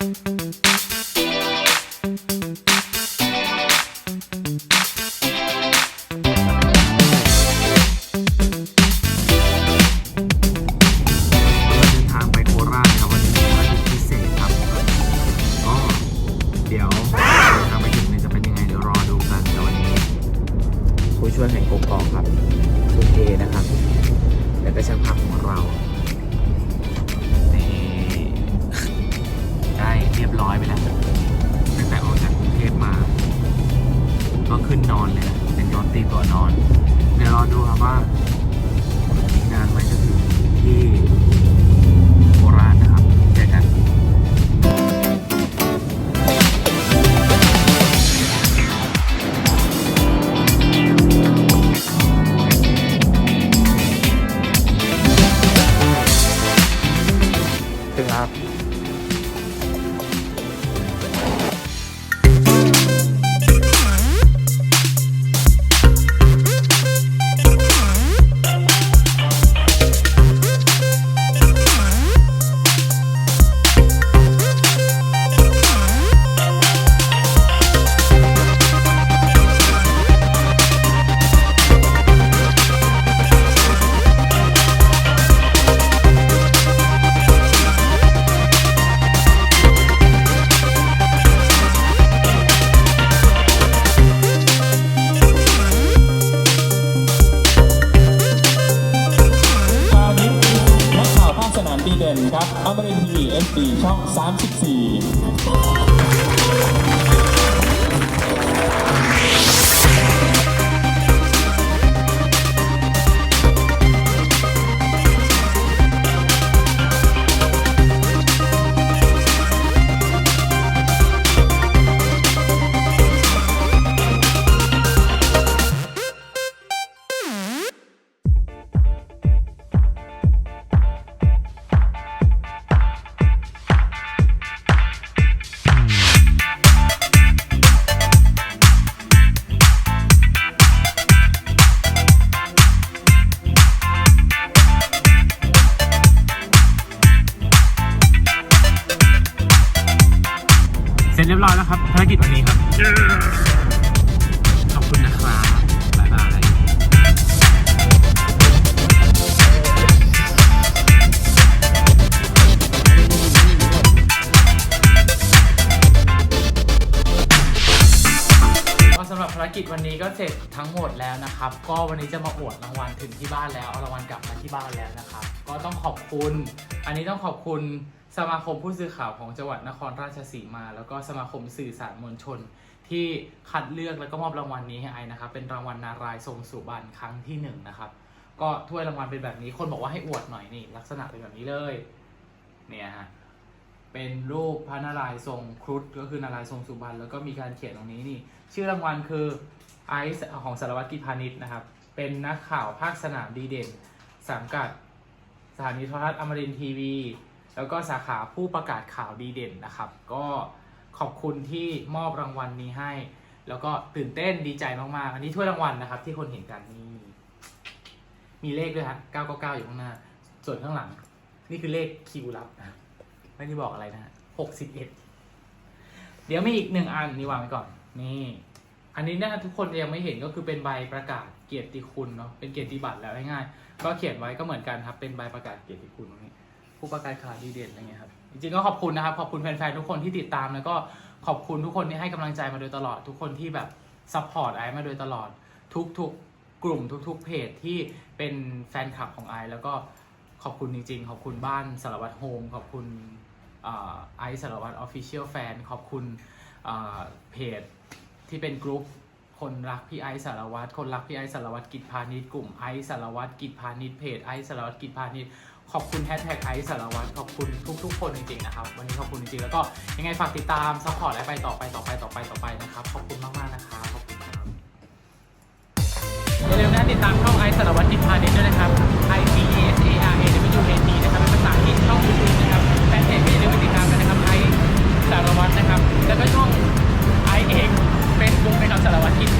เดินทางไปโคราชนะครับวันนี้เป็นภารกิจพิเศษครับก็เดี๋ยวเดินทางไปถึงเนี่ยจะเป็นยังไงเดี๋ยวรอดูกันแต่วันนี้ผู้ช่วยแห่งกกองครับคุณเอนะครับ แล้วก็ช่างภาพของเรา อนนอน เดี๋ยวรอดูครับว่าอีกนานไหมจะถึงที่โคราชนะครับเจอกันถึงแล้วครับ ตีเด่นครับอมรินทีเอสดีช่อง 34 ร็จเรียบร้อยแล้วครับภารกิจวันนี้ครับ ขอบคุณนะครับบ๊ายบายก็สำหรับภารกิจวันนี้ก็เสร็จทั้งหมดแล้วนะครับ ก็วันนี้จะมาอวดรางวัลถึงที่บ้านแล้ว เอารางวัลกลับมาที่บ้านแล้วนะครับ ก็ต้องขอบคุณ อันนี้ต้องขอบคุณ สมาคมผู้สื่อข่าวของจังหวัดนครราชสีมา แล้วก็สมาคมสื่อสารมวลชน ที่คัดเลือกแล้วก็มอบรางวัลนี้ให้ไอนะครับ เป็นรางวัลนารายทรงสุบรรณครั้งที่หนึ่งนะครับ ก็ถ้วยรางวัลเป็นแบบนี้ คนบอกว่าให้อวดหน่อยนี่ ลักษณะเป็นแบบนี้เลย เนี่ยฮะ เป็นรูปพระนารายทรงครุฑก็คือนารายทรงสุบรรณแล้วก็มีการเขียนตรงนี้นี่ ชื่อรางวัลคือไอซ์ของสารวัตรกิจพาณิชย์นะครับ เป็นนักข่าวภาคสนามดีเด่นสังกัดสถานีโทรทัศน์อมรินทีวี แล้วก็สาขาผู้ประกาศข่าวดีเด่นนะครับ ก็ขอบคุณที่มอบรางวัลนี้ให้ แล้วก็ตื่นเต้นดีใจมากๆ อันนี้ถ้วยรางวัลนะครับ ที่คนเห็นกันนี่มีเลขด้วยฮะ999 อยู่ข้างหน้า ส่วนข้างหลัง นี่คือเลขคิวลับนะไม่ได้บอกอะไรนะฮะ61 เดี๋ยวมีอีกหนึ่งอันนี่วางไว้ก่อน นี่ อันนี้นะทุกคนยังไม่เห็นก็คือเป็นใบประกาศเกียรติคุณเนาะเป็นเกียรติบัตรแล้วง่ายๆก็เขียนไว้ก็เหมือนกันครับ เป็นใบประกาศเกียรติคุณตรงนี้ ผู้ประกาศข่าวดีเด่นอะไรเงี้ยครับจริงๆก็ขอบคุณนะครับขอบคุณแฟนๆทุกคนที่ติดตามแล้วก็ขอบคุณทุกคนที่ให้กำลังใจมาโดยตลอด ทุกคนที่แบบซัพพอร์ตไอซ์มาโดยตลอด ทุกๆกลุ่มทุกๆเพจที่เป็นแฟนคลับของไอซ์แล้วก็ขอบคุณจริงๆ ขอบคุณบ้านสารวัตรโฮมขอบคุณไอซ์สารวัตรออฟฟิเชียลแฟนขอบคุณเพจที่เป็นกรุ๊ปคนรักพี่ไอซ์สารวัตรคนรักพี่ไอซ์สารวัตรกิจพาณิชย์กลุ่มไอซ์สารวัตรกิจพาณิชย์เพจไอซ์สารวัตรกิจพาณิชย์ ขอบคุณแฮชแท็กไอซ์สารวัตรขอบคุณทุก ๆ คนจริงๆนะครับ วันนี้ขอบคุณจริงๆ แล้วก็ยังไงฝากติดตามซัพพอร์ตและไปต่อไปต่อไปต่อไปต่อไปนะครับ ขอบคุณมากๆนะครับขอบคุณครับอย่าลืมนะติดตามช่องไอซ์สารวัตรทิจพาณิด้วยนะครับ I C E S A R A W N D นะครับเป็นภาษาอังกฤช่องยูทูบนะครับแฟนเพจก็อย่าลืมไปติดตามกันนะครับไอซ์สารวัตรนะครับ แล้วก็ช่องไอเอ็กเฟซบุ๊กนะครับสารวัตรทิจ